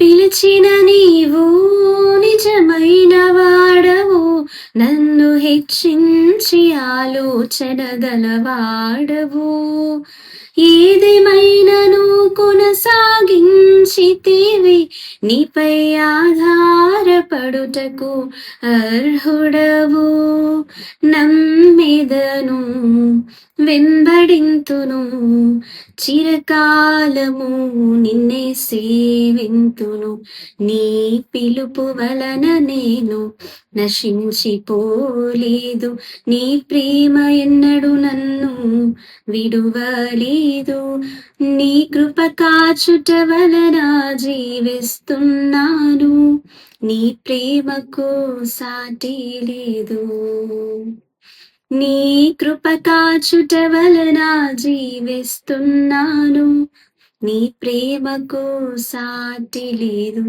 పిలిచిన నీవు నిజమైన వాడవు. నన్ను హెచ్చించి ఆలోచన గలవాడవు. ఏదేమైనను కొనసాగించితివి. నీపై ఆధారపడుటకు అర్హుడవు. నమ్మెదను వెంబడింతును. చిరకాలము నిన్నే సేవింతును. నీ పిలుపు వలన నేను నశించిపోలేదు. నీ ప్రేమ ఎన్నడు నన్ను విడువలేదు. నీ కృప కాచుట వలన జీవిస్తున్నాను. నీ ప్రేమకు సాటి లేదు. నీ కృపకాచుట వలన జీవిస్తున్నాను. నీ ప్రేమకు సాటి లేదు.